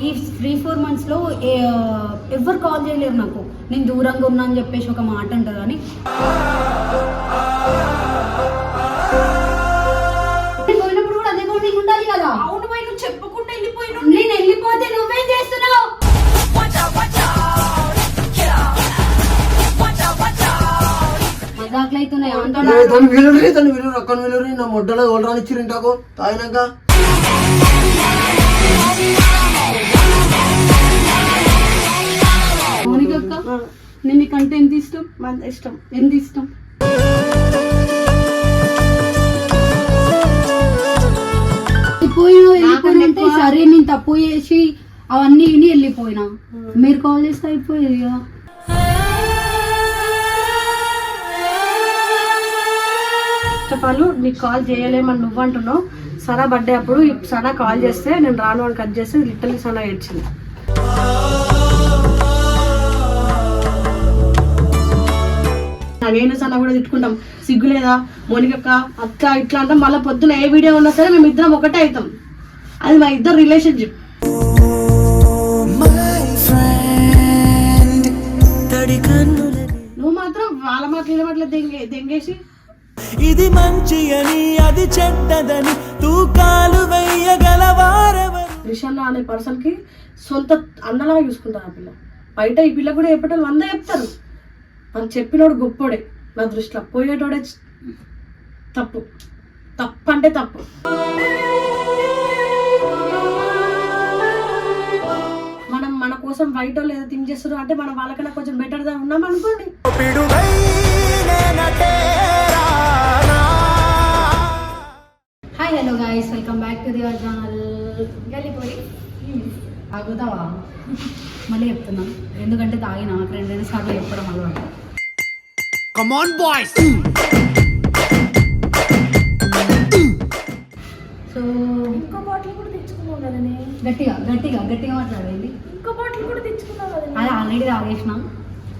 ఈ three four మంత్స్లో ఎవరు కాల్ చేయలేరు నాకు. నేను దూరంగా ఉన్నా అని చెప్పేసి ఒక మాట ఉంటుంది కానీ పోయినప్పుడు కూడా అదే బౌండింగ్ ఉండాలి కదా. అవును పోయి నువ్వు చెప్పకుండా వెళ్ళిపోయినా నేను వెళ్ళిపోతే నువ్వేం చేస్తున్నావు? తను విలువరి తను విలువరి అక్కను విలువరి నా మొడ్డలో ఓడరాని ఇచ్చి ఇంటాకు? తాగినాక? నేను నీకంటే ఎంత ఇష్టం? మన ఇష్టం. ఎంత ఇష్టం? వెళ్ళిపోయినంటే సరే నేను తప్పు చేసి అవన్నీ విని వెళ్ళిపోయినా. మీరు కాల్ చేస్తే అయిపోయేది కదా. ఫస్ట్ ఆఫ్ ఆల్ నీకు కాల్ చేయలేమని నువ్వు అంటున్నావు సనా బర్త్డే అప్పుడు సనా కాల్ చేస్తే నేను రాను అని కట్ చేస్తే లిటరలీ సనా ఏడ్చింది. నేను సనా కూడా తిట్టుకుంటాం. సిగ్గు లేదా? మోనికక్క అక్క ఇట్లా అంటాం. మళ్ళీ పొద్దున ఏ వీడియో ఉన్నా సరే మేము ఇద్దరం ఒకటే అవుతాం. అది మా ఇద్దరు రిలేషన్షిప్ నువ్వు మాత్రం వాళ్ళ మాటలు మాటలు దెంగే దెంగేసి. ఇది మంచి అని అది చెడ్డదని తూకాలు వెయ్యగలవారెవరు రిషన్న అనే పర్సన్కి సొంత అన్నలాగా చూసుకుంటారు ఆ పిల్ల. బయట ఈ పిల్ల కూడా చెప్పేటోళ్ళు వంద చెప్తారు. మనం చెప్పినోడు గొప్పోడే నా దృష్టిలో. పోయేటోడే తప్పు తప్పు. అంటే తప్పు. మనం మన కోసం బయట వాళ్ళు ఏదో థింక్ చేస్తారు అంటే మనం వాళ్ళకన్నా కొంచెం బెటర్గా ఉన్నాం అనుకోండి. Hi hello guys welcome back to they were channel గల్లిపోయి మళ్ళీ చెప్తున్నా. ఎందుకంటే తాగిన రెండు రెండు సార్లు చెప్పడం అలవాటు. Come on, boys. సో ఇంకో బాటిల్ కూడా తెచ్చుకున్నావు కదా గట్టిగా గట్టిగా గట్టిగా మాట్లాడేది. ఇంకో బాటిల్ కూడా తెచ్చుకున్నావు కదా అది ఆల్రెడీ తాగేసిన.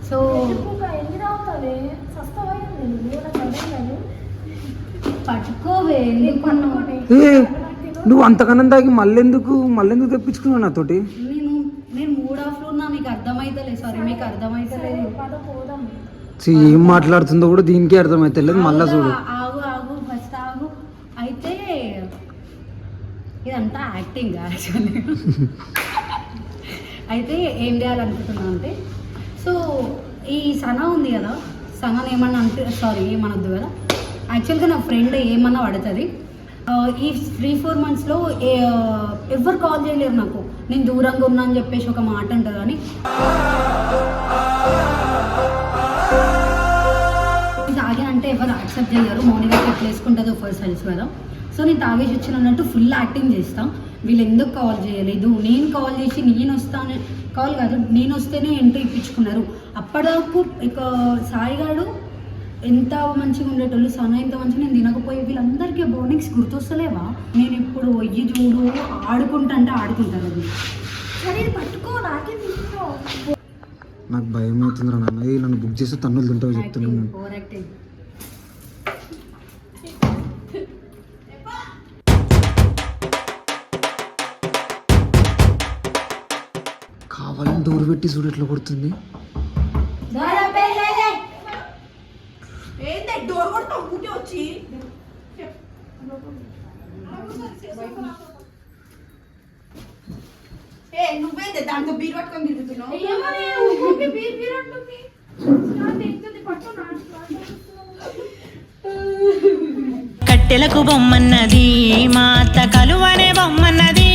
సో ఎన్ని సస్తవా పట్టుకోవే ఎందుకు నువ్వు అంతకన్నా తాగి మళ్ళెందుకు మళ్ళెందుకు తెప్పించుకున్నావు నాతోటి? నేను నేను మూడ్ ఆఫ్లో ఉన్నా మీకు అర్థమైతలేదు. సారీ మీకు అర్థమైతలేదు ఏం మాట్లాడుతుందో కూడా దీనికే అర్థమైతలేదు. మళ్ళా చూడు. ఆగు ఆగు ఫస్ట్ ఆగు. అయితే ఇదంతా యాక్టింగ్ యాక్చువల్లీ. అయితే ఏం చేయాలనుకుంటున్నా అంటే సో ఈ సన ఉంది కదా సనని ఏమన్నా అంటే సారీ ఏమనొద్దు కదా. యాక్చువల్గా నా ఫ్రెండ్ ఏమన్నా పడుతుంది. ఈ త్రీ ఫోర్ మంత్స్లో ఎవరు కాల్ చేయలేరు నాకు. నేను దూరంగా ఉన్నా అని చెప్పేసి ఒక మాట ఉంటుంది కానీ తాగా అంటే ఎవరు యాక్సెప్ట్ చేయరు. మౌనిగా ఎట్లా వేసుకుంటుందో ఫస్ట్ తెలుసు కదా సో నేను తాగేసి వచ్చిన అన్నట్టు ఫుల్ యాక్టింగ్ చేస్తాం. వీళ్ళు ఎందుకు కాల్ చేయలేదు? నేను కాల్ చేసి నేను వస్తాను. కాల్ కాదు నేను వస్తేనే ఎంట్రీ ఇప్పించుకున్నారు. అప్పటివరకు ఇక సాయిగాడు ఎంత మంచిగా ఉండేటోళ్ళు సన ఎంత మంచిగా నేను తినకపోయి వీళ్ళందరికీ బోర్నింగ్స్ గుర్తొస్తలేవా? నేను ఇప్పుడు ఒయ్యి చూడు ఆడుకుంటా అంటే ఆడుకుంటారు అది. సరే పట్టుకో నాకే నాకు భయం అవుతుందిరా నాన్న. ఏ నన్ను బుక్ చేస్తే తన్నులు తింటావు చెప్తున్నాను కావాలని డోర్ పెట్టి చూడు ఎట్లా కొడుతుంది ఏంటి డోర్ కొడతావు ఊకే వచ్చి ఏ నువ్వేంటి దాంతో బీర్ పట్టుకొని తిరుగుతున్నావు కట్టెలకు బొమ్మన్నది మా అత్త కలువనే బొమ్మన్నది.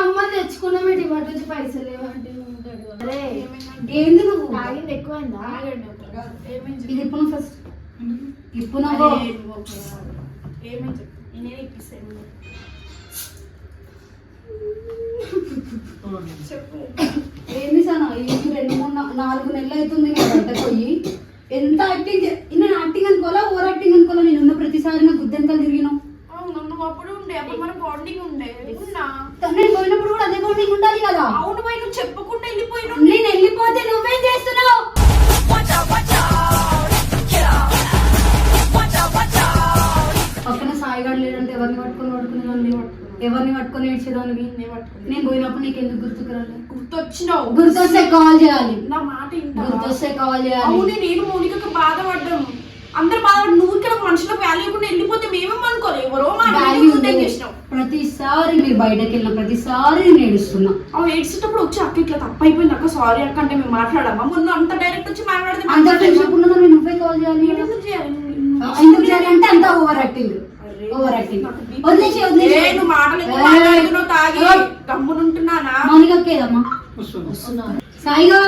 అమ్మ తెచ్చుకున్నామేంటి ఇవాటి వచ్చి పైసలు ఏమంటే ఉంటాడు. అరే ఏంది నువ్వు? తాగింది ఎక్కువైందా? ఇది ఇప్పుడు ఫస్ట్. ఇప్పుడు ఏమని చెప్పు? నేనే ఇప్పిస్తాను ఏంది సార్ ఇది రెండు మూడు నా- నాలుగు నెలలు అవుతుంది బయట పోయి. ఎంత యాక్టింగ్ నేను యాక్టింగ్ అనుకోవాలా ఓవర్ యాక్టింగ్ అనుకోవాలా? నేను ఉన్న ప్రతిసారి నాకు గుద్దెంతలు తిరిగినావు అప్పుడు ఉండే అప్పుడు మన బాండింగ్ ఉండే. నేను పోయినప్పుడు కూడా అదే బౌండింగ్ ఉండాలి కదా. అవును పోయి నువ్వు చెప్పకుండా వెళ్ళిపోయినా నేను వెళ్ళిపోతే నువ్వేం చేస్తున్నావు? ఎవరిని పట్టుకొని ఏడ్చేదానివి నేను పోయినప్పుడు నీకు ఎందుకు గుర్తుకు రాలేదు గుర్తొచ్చినావు? గుర్తొస్తే కాల్ చేయాలి. నా మాట? గుర్తొస్తే కాల్ చేయాలి. అవునే నేను మౌనికకు బాధపడ్డాం అందరు బాధపడి నువ్వు ఇక్కడ మనుషులకు వాల్యూ కూడా వెళ్ళిపోతే మేమేం అనుకోలే? ఎవరో వాల్యూ మాట్లాడి చేసినావు? ప్రతిసారి మీరు బయటకు వెళ్ళిన ప్రతిసారి నేను ఏడుస్తున్నా. అవి ఏడ్చేటప్పుడు వచ్చి అక్క ఇట్లా తప్పు అయిపోయింది అక్క సారీ అక్క అంటే మేము మాట్లాడమ్మా ముందు అంత డైరెక్ట్ వచ్చి మాట్లాడితే అంత ఫ్రెండ్షిప్ నువ్వే కాల్ చేయాలి? ఎందుకు చేయాలి? చేయాలంటే అంత ఓవర్ యాక్టింగ్ ఓవర్ యాక్టింగ్ వదిలేసి ఏ, వదిలేసి నువ్వు మాటలు ఎక్కువ ఏయ్. మాట్లాడుతున్నావు తాగి ఏయ్. గమ్మునుంటున్నానా? మౌనికకేదమ్మా సాయిగా?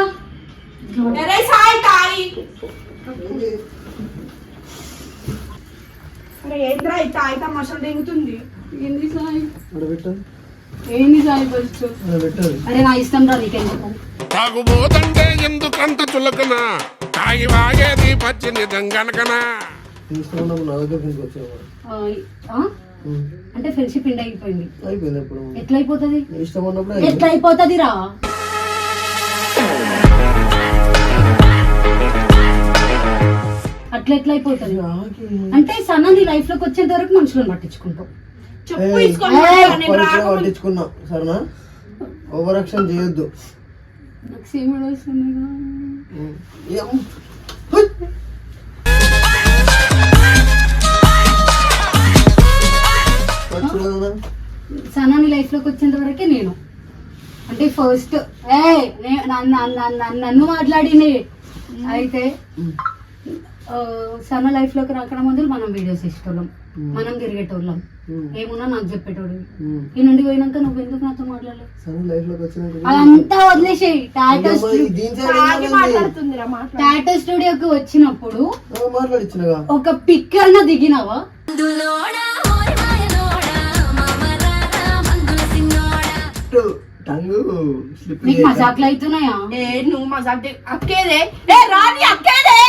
ఎరే సాయి తాయి అరే ఏంద్రా ఈ తాయి తమాషాలు దిగుతుంది? ఏంది సాయి? పెట్టు. ఏంది సాయి ఫస్ట్? పెట్టు. అరే నా ఇష్టం రా నీకెందుకు తాగుబోతంటే ఎందుకంత చులకన? తాగి వాగేది పచ్చి నిజం గనకనా? నా దగ్గర? అంటే ఫ్రెండ్షిప్ ఎండ్ అయిపోయింది. అయిపోయింది ఇప్పుడు ఎట్లా అయిపోతుంది ఇష్టం ఉన్నప్పుడు ఎట్లా అయిపోతుంది రా అట్లా ఎట్లా అయిపోతుంది అంటే సన్న నీ లైఫ్లోకి వచ్చేంత వరకు మనుషులను పట్టించుకుంటాం. చెప్పు పట్టించుకున్నా సరేనా? ఓవర్ యాక్షన్ చేయొద్దు. నాకు సేమ్ సన్న నీ లైఫ్లోకి వచ్చేంత వరకే నేను. అంటే ఫస్ట్ ఏ నన్ను మాట్లాడినే. అయితే ఆ, సన్న లైఫ్లోకి రాకడం ముందు మనం వీడియోస్ ఇష్టోళ్ళం మనం తిరిగేటోళ్ళం. ఏమున్నా నాకు చెప్పేటోడు. ఈ నుండి పోయినాక నువ్వు ఎందుకు నాతో మాట్లాడలేదు అదంతా వదిలేసేయి. టాటో టాటో స్టూడియోకి వచ్చినప్పుడు ఒక పిక్ అన్న దిగినావా? టంగు స్లిప్ నీకు మజాక్లు అవుతున్నాయా ఏ నువ్వు మజాక్ అక్కేదే. ఏ రాని అక్కేదే!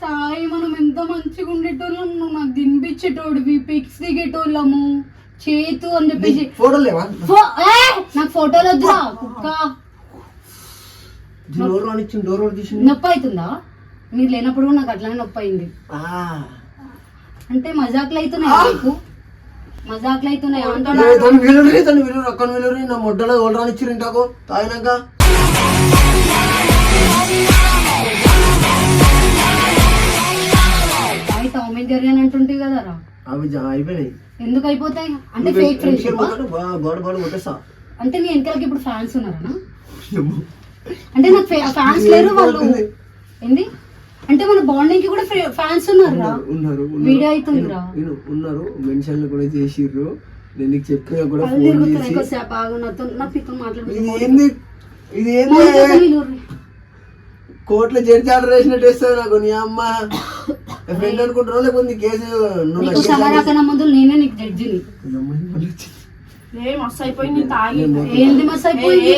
సాయి మనం ఎంత మంచిగా ఉండేటోళ్ళం నువ్వు నాకు తినిపించేటోడివి పిక్స్ దిగేటోళ్ళము చేతు అని చెప్పేసి. ఫోటోలు లేవా? నాకు ఫోటోలు వద్దురా కుక్క. డోర్ డోర్ తీసింది నొప్పి అవుతుందా? మీరు లేనప్పుడు కూడా నాకు అట్లానే నొప్పి అయింది. ఆ. అంటే మజాక్లు అవుతున్నాయా నీకు మజాక్లు అవుతున్నాయా తను విలువరి తను విలువరి అక్కడ విలువరి నా మొడ్డలో ఓడరాని ఇచ్చిరు ఇంటాకు తాగినాక? సాయి టామ్ అండ్ జెర్రీ అని అంటుంటే కదరా అవి జా- అయిపోయినాయి. ఎందుకు అయిపోతాయి? అంటే ఫేక్ ఫ్రెండ్షిప్ కొట్టేస్తా. అంటే నీ వెనకాలకి ఇప్పుడు ఫ్యాన్స్ ఉన్నారా? అంటే నాకు ఫ్యాన్స్ లేరు వాళ్ళు. ఏంది? అంటే మన బాండింగ్కి కూడా ఫ్యాన్స్ ఉన్నారు ఉన్నారు వీడియో అవుతుందిరా నేను ఉన్నారు మెన్షన్లు కూడా చేసిర్రు. నేను నీకు చెప్పినా కూడా కళ్ళు ఫోన్ తిరుగుతున్నాయి చేసి. ఎక్కువసేపు ఆగు నాతో నాకు నీతో ఇది మాట్లాడుతుంది ఏంది? ఇది ఏంది? కోర్టులో జడ్జి ఆర్డర్ వేసినట్టు వేస్తుంది నాకు నీ అమ్మ. ఫ్రెండ్ అనుకుంటున్నావు? లేకపోతే నీ కేసు నువ్వు ముందు నేనే నీకు జడ్జిని ఏ మస్తు అయిపోయింది తాగి. ఏంది? మస్ అయిపోయింది?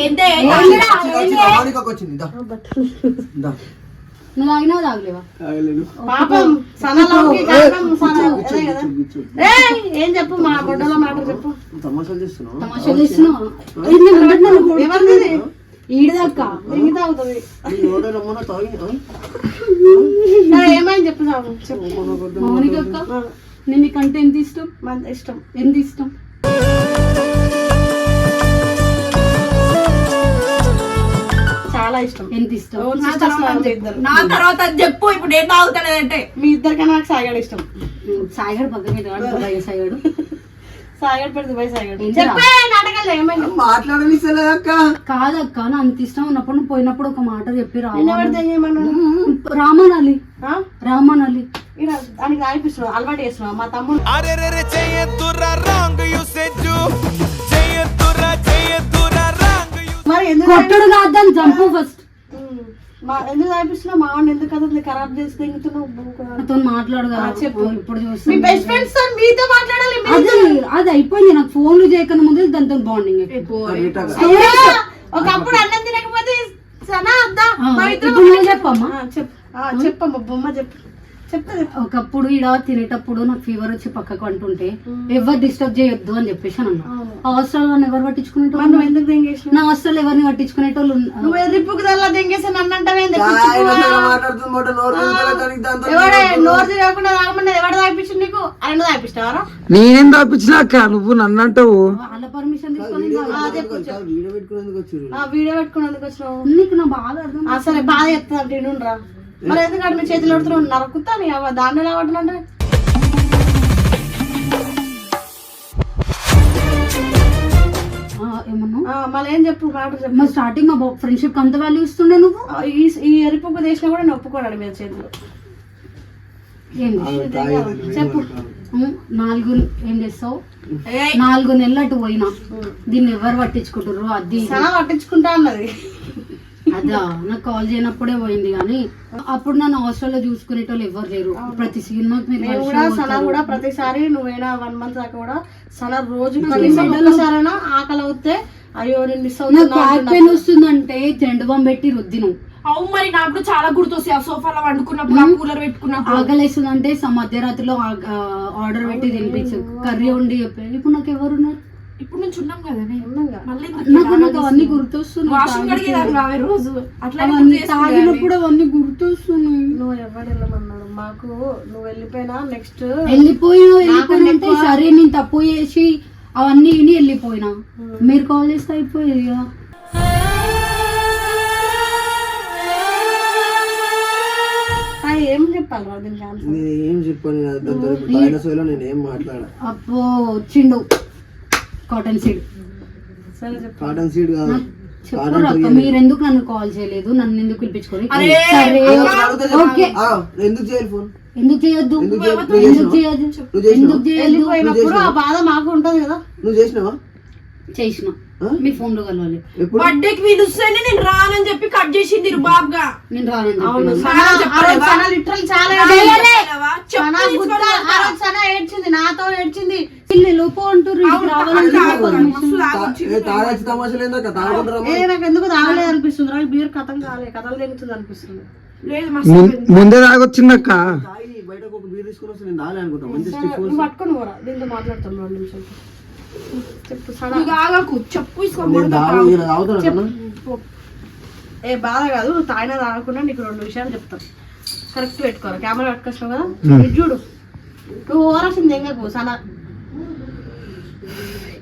నువ్వు తాగినావు తాగలేవా. పాపం ఏం చెప్పు మా గొడ్డల మాట చెప్పు. చేస్తున్నావు? తమాషా చేస్తున్నావా? ఎవరిది? తాగుతుంది. ఏమైంది చెప్పు సాము చెప్పు. మౌనిక అక్క నేను నీకంటే ఎంత ఇష్టం? ఇష్టం. ఎంత ఇష్టం? ఇష్టం. ఎంత ఇష్టం? నా తర్వాత ఇద్దరు. నా తర్వాత అది చెప్పు. ఇప్పుడు ఏం తాగుతానంటే మీ ఇద్దరికన్నా నాకు సాయిగాడు ఇష్టం. సాయిగాడు పక్కన దుబాయ్ సాయిగాడు. సాయిగాడు పెడితే దుబాయ్ సాయిగాడు? చెప్పే నాటకాలు ఏమైంది? మాట్లాడనిస్తలే అక్క. కాదక్క నా అంత ఇష్టం ఉన్నప్పుడు నువ్వు పోయినప్పుడు ఒక మాట చెప్పి రామనాలి. రామనాలి. దానికి రాయిపిస్తున్నావు అలవాటు చేస్తున్నావు మా తమ్ముడు. మరి ఎందుకు కొట్టుడు కాదని జంపు ఫస్ట్. మా ఎందుకు రాయిపిస్తున్నావు మా వాడిని ఎందుకు అసలు ఖరాబ్ చేసి దిగుతున్నావు మాట్లాడు కదా చెప్పు. ఇప్పుడు మీ చూస్తాను బెస్ట్ ఫ్రెండ్స్తో మీతో మాట్లాడాలి అది అది అయిపోయింది. నాకు ఫోన్లు చేయకన్నా ముందు దాంతో బాండింగ్ ఒకప్పుడు అన్నం తినకపోతే సనా నువ్వు చెప్పమ్మా. చెప్పమ్మా బొమ్మ చెప్పు. ఒకప్పుడు ఇడ తినేటప్పుడు నాకు ఫీవర్ వచ్చి పక్కకు అంటుంటే ఎవరు డిస్టర్బ్ చేయొద్దు అని చెప్పేసి అని అన్నా. హాస్టల్ నన్ను ఎవరు పట్టించుకునేటోళ్ళు? నా హాస్టల్ ఎవరిని పట్టించుకునేటోళ్ళు నేనేం తప్పించినా అక్క నువ్వు నన్ను అంటావు. వాళ్ళ పర్మిషన్ తీసుకొని వీడియో పెట్టుకునేందుకు వచ్చినావు. నీకు నా బాధ అర్థం ఆ సరే బాధ చెప్తా మరి ఎందుకంటే మీ చేతిలో పెడుతున్నావు నరకుతా నీ అవ్వ దాన్ని ఏమన్నా? మళ్ళీ ఏం చెప్పు మాట చెప్పు. స్టార్టింగ్ మా ఫ్రెండ్షిప్ అంత వాల్యూ ఇస్తుండే నువ్వు? ఈ ఈ ఎరుపుకు చేసినా కూడా నేను ఒప్పుకోడాడు మీద చేతిలో. ఏంది చెప్పు. నాలుగు ఏం చేస్తావు? నాలుగు నెలలు అటు పోయినా. దీన్ని ఎవరు పట్టించుకుంటారు అది పట్టించుకుంటా అన్నది. అదా నాకు కాల్ చేయనప్పుడే పోయింది కానీ అప్పుడు నన్ను హాస్టల్లో చూసుకునేటోళ్ళు ఎవరు లేరు. ప్రతి సినిమాకి మీరు మేము కలిసి కూడా సనా. కూడా ప్రతిసారి నువ్వైనా వన్ మంత్ దాకా కూడా సనా రోజు ఒక్కసారైనా ఆకలి అవుతే అయ్యో నేను మిస్ అవుతున్నా వస్తుందంటే జెండు బాంబు పెట్టి రుద్దిను అవు మరి నాకు చాలా గుర్తొస్తాయి. ఆ సోఫాలో వండుకున్నప్పుడు ఆ కూలర్ పెట్టుకున్నప్పుడు. ఆకలేస్తుందంటే స మధ్యరాత్రిలో ఆర్డర్ పెట్టి తినిపించు. కర్రీ వండి చెప్పాను ఇప్పుడు నాకు ఎవరున్నారు ఇప్పుడు నుంచి ఉన్నాం కదనే. మళ్ళీ నాకు నాకు అవన్నీ గుర్తొస్తున్నాయి వాషింగ్ రావే రోజు. అట్లా అవన్నీ తాగినప్పుడు అవన్నీ గుర్తొస్తున్నాయి. నువ్వు ఎవరు వెళ్ళమన్నాడు? మాకు నువ్వు వెళ్ళిపోయినా నెక్స్ట్ వెళ్ళిపోయినా వెళ్ళిపోయినా అంటే సరే నేను తప్పు చేసి అవన్నీ విని వెళ్ళిపోయినా. మీరు కాల్ చేస్తే అయిపోయేది కదా. ఏం చెప్పాలి ఏం చెప్పాను? నేను ఏం మాట్లాడా అప్పో వచ్చిండు. కాటన్ సీడ్ కాటన్ సీడ్ కాదు. మీరు ఎందుకు నన్ను కాల్ చేయలేదు? నన్ను ఎందుకు పిలిపించుకోరు. ఓకే. ఎందుకు చేయాలి ఫోన్ ఎందుకు చేయొద్దు? చేయొద్దు? చేయొద్దు? ఆ బాధ మాకు ఉంటది కదా. నువ్వు చేసినావా? చేసిన. ఆ? మీ ఫోన్లో కలవాలి. ఎప్పుడు? బర్త్డేకి పిలుస్తేనే నేను రానని చెప్పి కట్ చేసింది బాబ్గా నేను రానని లిటరల్ చాలా ఏడ్చింది నాతో ఏడ్చింది. లోపు అంటారు తమాషలు ఏ నాకు ఎందుకు తాగలేదు అనిపిస్తుంది రా బీర్ కథం కాలే కథలు అనిపిస్తుంది. ముందే తాగొచ్చిందక్క. తాగి బయటకు ఒక బీర్ తీసుకుని వస్తే నేను తాగలే అనుకుంటా. మంచి స్టిఫ్ నువ్వు పట్టుకొని పోరా. దీంతో మాట్లాడతాం రెండు నిమిషాలు. చెప్పు ఏ బాధ కాదు తాగినా తాగకుండా నీకు రెండు విషయాలు చెప్తాను కరెక్ట్ పెట్టుకోవాలి కెమెరా పెట్టుకొచ్చినావు కదా? చూడు. నువ్వు ఓరాసింది ఎంగకు సనా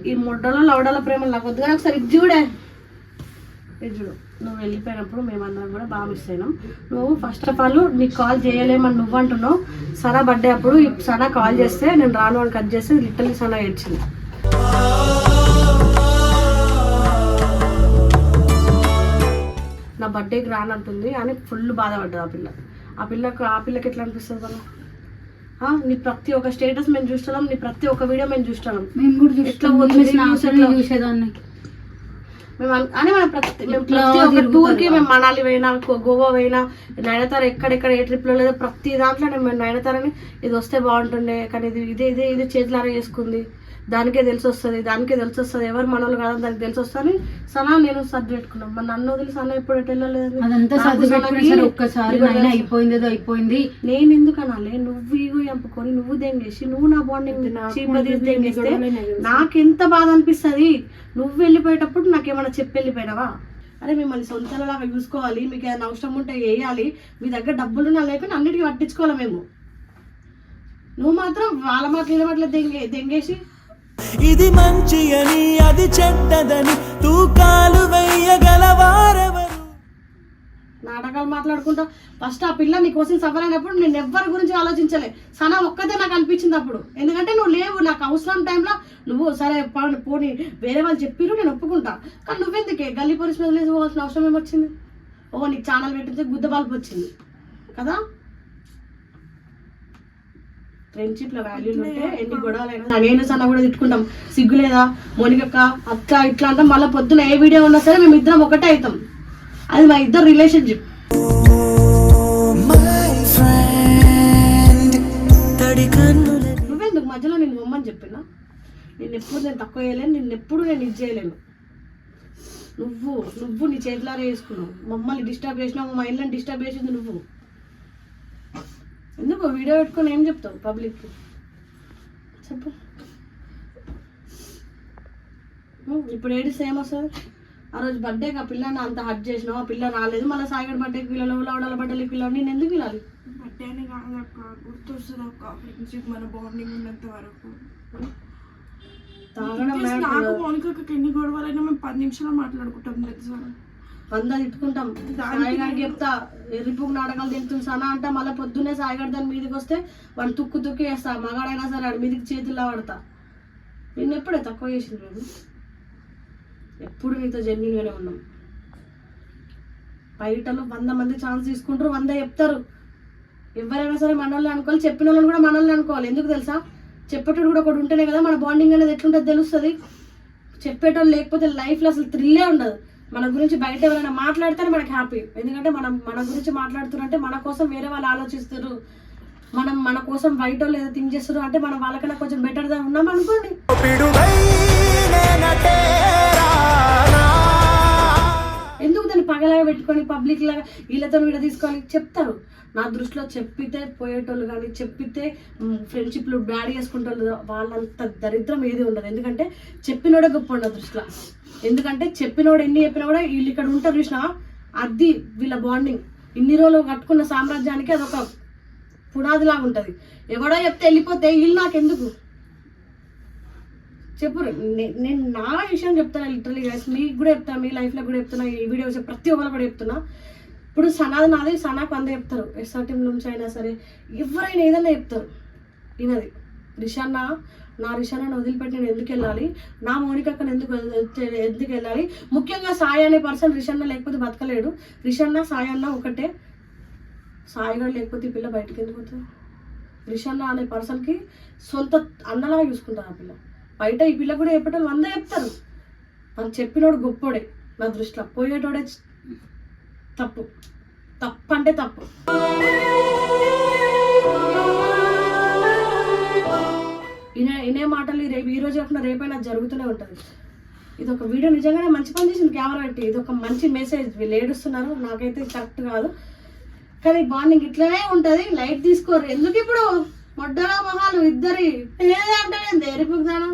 ఈ ముడ్డలో లవడాల ప్రేమలు నాకు వద్దు. కానీ ఒకసారి ఇది చూడే. ఇది చూడు. నువ్వు వెళ్ళిపోయినప్పుడు మేమందరం కూడా బాగా మిస్ అయినాం. నువ్వు ఫస్ట్ ఆఫ్ ఆల్ నీకు కాల్ చేయలేమని నువ్వు అంటున్నావు. సనా బర్త్డే అప్పుడు ఈ సనా కాల్ చేస్తే నేను రాను అని కట్ చేస్తే లిటర్లీ సనా ఏడ్చింది. నా బర్త్డేకి రానంటుంది. అని ఫుల్ బాధపడ్డది ఆ పిల్ల. ఆ పిల్లకు ఆ పిల్లకి ఎట్లా అనిపిస్తుంది కదా నీ ప్రతి ఒక్క స్టేటస్ మేము చూస్తున్నాం నీ ప్రతి ఒక్క వీడియో మేము చూస్తున్నాం. మేము కూడా ఎట్లా? చూసేదాన్ని. మేము అన్- మనం ప్రతి మేము ప్రతి ఒక్క తిరుగుతారు టూర్కి మేము మనాలి పోయినా గోవా పోయినా నయనతార ఎక్కడెక్కడ ఏ ట్రిప్లో లేదో ప్రతి దాంట్లో మేము నయనతారని ఇది వస్తే బాగుంటుండే కానీ ఇది ఇదే ఇదే ఇది చేతులారా చేసుకుంది. దానికే తెలిసి వస్తుంది దానికే తెలిసి వస్తుంది ఎవరు మనోళ్ళు కాదని దానికి తెలిసి వస్తుంది సనా నేను సర్ది పెట్టుకున్నాం. మరి నన్ను వదిలి సనా ఎప్పుడు ఎటు వెళ్ళలేదు ఒక్కసారి అయిపోయింది. నేను ఎందుకు అనాలి నువ్వు ఈగో చంపుకొని నువ్వు దెంగేసి నువ్వు నా బాండింగ్ దెంగేస్తే నాకెంత బాధ అనిపిస్తుంది? నువ్వు వెళ్ళిపోయేటప్పుడు నాకేమైనా చెప్పి వెళ్ళిపోయినావా? అరే మిమ్మల్ని సొంతలాగా చూసుకోవాలి. మీకు ఏమైనా అవసరం ఉంటే వేయాలి మీ దగ్గర డబ్బులు నా లేకుండా అన్నిటికీ పట్టించుకోవాలి మేము. నువ్వు మాత్రం వాళ్ళ మాటలు మాటలు దెంగే దెంగేసి ఇది మంచి అని అది చెడ్డదని తూకాలు వెయ్యగలవారెవరు నాటకాలు మాట్లాడుకుంటా. ఫస్ట్ ఆ పిల్ల నీ కోసం సఫర్ అయినప్పుడు నేను ఎవ్వరి గురించి ఆలోచించలే. సనా ఒక్కదే నాకు అనిపించింది అప్పుడు. ఎందుకంటే నువ్వు లేవు నాకు అవసరం టైంలో నువ్వు సరే పోనీ వేరే వాళ్ళు చెప్పిరు నేను ఒప్పుకుంటా. కానీ నువ్వెందుకే? గల్లీ పరిస్థితులు వదిలేసి పోవాల్సిన అవసరం ఏమొచ్చింది? ఓ నీకు ఛానల్ పెట్టించే గుద్ద వచ్చింది కదా? ఫ్రెండ్షిప్లో వాల్యూలు ఉంటే ఎన్ని గొడవలైనా నేను సన్న కూడా తిట్టుకుంటాం. సిగ్గు లేదా? మోనికక్క అక్క ఇట్లా అంటే. మళ్ళీ పొద్దున ఏ వీడియో ఉన్నా సరే మేము ఇద్దరం ఒకటే అవుతాం. అది మా ఇద్దరు రిలేషన్షిప్ నువ్వెందుకు మధ్యలో నేను బొమ్మని చెప్పినా? నేను ఎప్పుడు నేను తక్కువ చేయలేను నిన్ను ఎప్పుడు నేను ఇది చేయలేను. నువ్వు నువ్వు నీ చేతిలారా వేసుకున్నావు. మమ్మల్ని డిస్టర్బ్ చేసినావు మా ఇళ్ళని డిస్టర్బ్ చేసింది నువ్వు. ఎందుకు వీడియో పెట్టుకొని ఏం చెప్తావు పబ్లిక్కి? చెప్పు. ఇప్పుడు ఏడిస్తే ఏమొస్తుంది? ఆ రోజు బర్త్డేకి ఆ పిల్లని అంత హట్ చేసినావు ఆ పిల్ల రాలేదు మళ్ళీ సాయిగడ్ బర్త్డేకి పిల్లలు లవడాల బర్త్డేకి పిల్లలు నేను ఎందుకు పిలాలి? బర్త్డే అని కాదు అక్క గుర్తొస్తుంది అక్క ఫ్రెండ్షిప్ మన బాండింగ్ ఉన్నంత వరకు. నాకు. మౌనికకి ఎన్ని గొడవలైనా మేము పది నిమిషాలు మాట్లాడుకుంటాం తెలుసా? వంద తిట్టుకుంటాం. సాయిగాడికి చెప్తా ఎర్రిపుకు నాటకాలు తింటుంది సనా అంట మళ్ళీ పొద్దున్నే సాయిగాడు దాని మీదకి వస్తే వాడు తుక్కు తుక్కు వేస్తా మగాడైనా సరే వాడి మీదకి చేతుల్లో పడతా నిన్ను ఎప్పుడే తక్కువ చేసింది మేము ఎప్పుడు నీతో జెన్యున్గానే ఉన్నాం. బయటలో వంద మంది ఛాన్స్ తీసుకుంటారు వంద చెప్తారు. ఎవరైనా సరే మనల్ని అనుకోవాలి చెప్పిన వాళ్ళని కూడా మనల్ని అనుకోవాలి. ఎందుకు తెలుసా? చెప్పేటోడు కూడా ఒకటి ఉంటేనే కదా మన బాండింగ్ అనేది ఎట్లుంటుంది తెలుస్తుంది. చెప్పేటోళ్ళు లేకపోతే లైఫ్లో అసలు థ్రిల్లే ఉండదు. మన గురించి బయట ఎవరైనా మాట్లాడితేనే మనకి హ్యాపీ. ఎందుకంటే మనం మన గురించి మాట్లాడుతున్నట్టే మన కోసం వేరే వాళ్ళు ఆలోచిస్తారు మనం మన కోసం బయట వాళ్ళు ఏదో థింక్ చేస్తారు అంటే మనం వాళ్ళకన్నా కొంచెం బెటర్గా ఉన్నాం అనుకోండి. ఎందుకు దాన్ని పగలాగా పెట్టుకొని పబ్లిక్ లాగా వీళ్ళతో వీడ తీసుకొని చెప్తారు? నా దృష్టిలో చెప్పితే పోయేటోళ్ళు కానీ చెప్పితే ఫ్రెండ్షిప్లు బ్యాడ్ చేసుకుంటే వాళ్ళంత దరిద్రం ఏది ఉండదు. ఎందుకంటే చెప్పినోడే గొప్ప ఉండదు దృష్టిలో. ఎందుకంటే చెప్పినోడు ఎన్ని చెప్పినా కూడా వీళ్ళు ఇక్కడ ఉంటారు చూసిన అది వీళ్ళ బాండింగ్ ఇన్ని రోజులు కట్టుకున్న సామ్రాజ్యానికి అదొక పునాదిలాగా ఉంటుంది. ఎవడో చెప్తే వెళ్ళిపోతే వీళ్ళు నాకెందుకు? చెప్పు నేను నా విషయం చెప్తాను లిటరలీ గైస్ మీకు కూడా చెప్తాను మీ లైఫ్లో కూడా చెప్తున్నా ఈ వీడియోస్ ప్రతి ఒక్కరు కూడా చెప్తున్నా. ఇప్పుడు సనాది నాది సనాకు వంద చెప్తారు. ఎస్ఆర్టీఎం నుంచి అయినా సరే ఎవరైనా ఏదైనా చెప్తారు. ఈయనది. రిషాన్న నా రిషాన్ని వదిలిపెట్టి నేను ఎందుకు వెళ్ళాలి? నా మౌనికక్కను ఎందుకు ఎందుకు వెళ్ళాలి? ముఖ్యంగా సాయి అనే పర్సన్ రిషన్న లేకపోతే బతకలేడు. రిషన్న సాయి ఒకటే. సాయిగాడు లేకపోతే ఈ పిల్ల బయటకు ఎందుకు పోతుంది? రిషన్న అనే పర్సన్కి సొంత అన్నలాగా చూసుకుంటారు ఆ పిల్ల. బయట ఈ పిల్ల కూడా చెప్పేటోళ్ళు వంద చెప్తారు. మనం చెప్పినోడు గొప్పోడే. నా దృష్టిలో పోయేటోడే తప్పు. తప్పు అంటే తప్పు. ఇనే ఇనే మాటలు రేపు ఈ రోజు కాకుండా రేపైనా జరుగుతూనే ఉంటుంది. ఇది ఒక వీడియో నిజంగానే మంచి పని చేసింది కెమెరా పెట్టి. ఇది ఒక మంచి మెసేజ్ వీళ్ళు ఏడుస్తున్నారు. నాకైతే కరెక్ట్ కాదు. కానీ బాండింగ్ ఇట్లనే ఉంటది. లైట్ తీసుకోరు. ఎందుకు ఇప్పుడు? మొడ్డల మొహాలు ఇద్దరి. ఏదంటే నేను దేరిపుకుతాను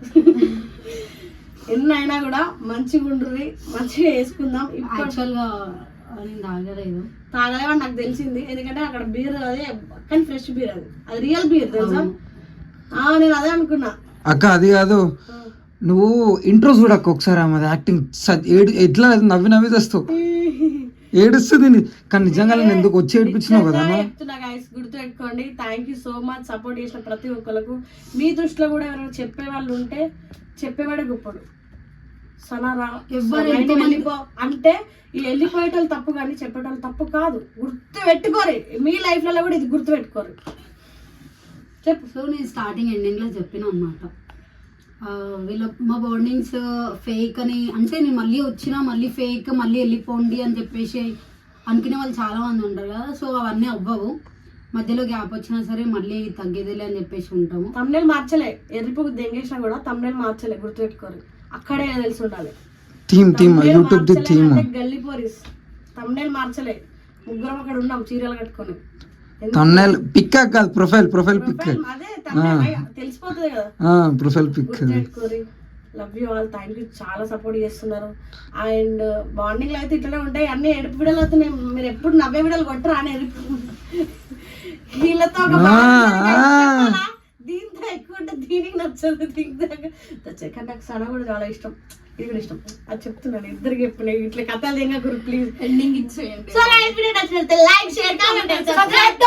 ఎన్ని అయినా కూడా మంచిగా ఉండ్రి మంచిగా వేసుకుందాం యాక్చువల్గా నేను తాగలేదు. తాగలేమని నాకు తెలిసింది. ఎందుకంటే అక్కడ బీర్ అదే కానీ ఫ్రెష్ బీర్ అది. అది రియల్ బీర్ తెలుసా? నేను అదే అనుకున్నా. అక్క అది కాదు. నువ్వు ఇంట్రో చూడక్క ఒకసారి ఆమె యాక్టింగ్ ఏడు ఎట్లా నవ్వి నవ్వి తెస్తావు ఏడుస్తుంది కానీ నిజంగా నేను ఎందుకు వచ్చి ఏడిపించినావు కదా? చెప్తున్నా గైస్ గుర్తుపెట్టుకోండి. Thank you so much support చేసిన ప్రతి ఒక్కరికి మీ దృష్టిలో కూడా ఎవరైనా చెప్పే వాళ్ళు ఉంటే చెప్పేవాడే గొప్పడు. సనారా వెళ్ళిపో. అంటే ఈ వెళ్ళిపోయేటోళ్ళు తప్పు కానీ చెప్పేటోళ్ళు తప్పు కాదు. గుర్తు పెట్టుకోరు మీ లైఫ్లలో కూడా ఇది గుర్తు పెట్టుకోరు చెప్పు సో నేను స్టార్టింగ్ ఎండింగ్లో చెప్పిన అనమాట వీళ్ళ మా బాండింగ్స్ ఫేక్ అని అంటే నేను మళ్ళీ వచ్చినా మళ్ళీ ఫేక్ మళ్ళీ వెళ్ళిపోండి అని చెప్పేసి అనుకునే వాళ్ళు చాలా మంది ఉంటారు కదా సో అవన్నీ అవ్వవు. మధ్యలో గ్యాప్ వచ్చినా సరే మళ్ళీ తగ్గేదిలే అని చెప్పేసి ఉంటాము. తమ్నేల్ మార్చలే. ఎర్రిపుకు దెంగేసినా కూడా తమ్నేల్ మార్చలే గుర్తు పెట్టుకోరు అక్కడే తెలిసి ఉండాలి. థీమ్ థీమ్ యూట్యూబ్ థీమ్ అంటే గల్లీ పోరీస్ తమ్నేల్ మార్చలే. ముగ్గురం అక్కడ ఉన్నాం చీరలు కట్టుకొని. తమ్నైల్ పిక్ కాదు profile profile pic. Profile pic love you all thank you చాలా సపోర్ట్ చేస్తున్నారు. అండ్ బాండింగ్ అయితే ఇట్లనే ఉంటాయి. అన్ని ఎడుపు విడలు అవుతున్నాయి. మీరు ఎప్పుడు నవ్వే విడలు కొట్టరు అని ఎడుపు వీళ్ళతో? దీంతో ఎక్కువ ఉంటే దీనికి నచ్చదు దీనికి నచ్చదు కానీ నాకు సన కూడా చాలా ఇష్టం. ఇది ఇష్టం. అది చెప్తున్నాను ఇద్దరికి చెప్పిన ఇట్లా కథలు ఏం గురు ప్లీజ్ ఎండింగ్ ఇచ్చేయండి. సో లైక్ వీడియో నచ్చినట్లయితే లైక్ షేర్ కామెంట్ సబ్స్క్రైబ్